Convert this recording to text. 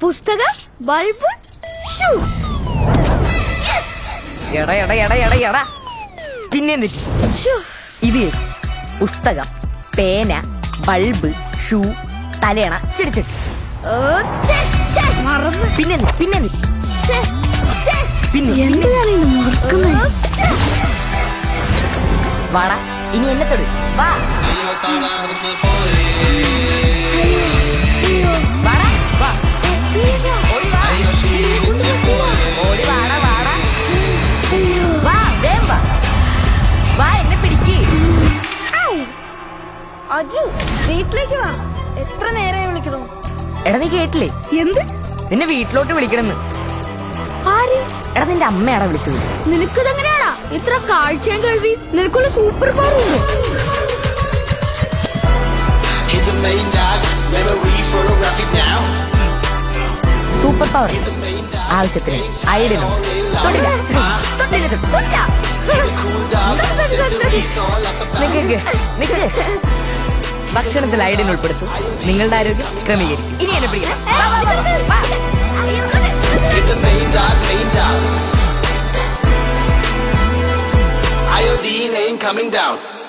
പുസ്തകം bulb shoe. എടാ എടാ എടാ എടാ എടാ. പിന്നെ ഇത് പുസ്തകം പേന ബൾബ് ഷൂ തലേണ ചെടിച്ചട്ടി പിന്നെ? പിന്നെ. പിന്നെ വാടാ ഇനി എന്നെ തൊടു. വാ. അജു വീട്ടിലേക്ക് വാ. എത്ര നേരമായി വിളിക്കണു എടാ നീ കേട്ടില്ലേ? എന്ത്? നിന്നെ വീട്ടിലോട്ട് വിളിക്കണമെന്ന്. ആര്? എടാ നിന്റെ അമ്മയാടാ വിളിച്ചത്. നിനക്കിതെങ്ങനെയാടാ? ഇത്ര കാഴ്ചയും കേൾവി. നിനക്കുള്ള സൂപ്പർ പവർ ഉണ്ടോ. സൂപ്പർ പവർ ആവശ്യത്തിന്. ഐഡിയ. നിക്ക് നിക്ക്. ഭക്ഷണത്തിൽ ഐഡിൻ ഉൾപ്പെടുത്തും. നിങ്ങളുടെ ആരോഗ്യം ക്രമീകരിക്കും. ഇനി എന്നെ പ്രിയ coming down.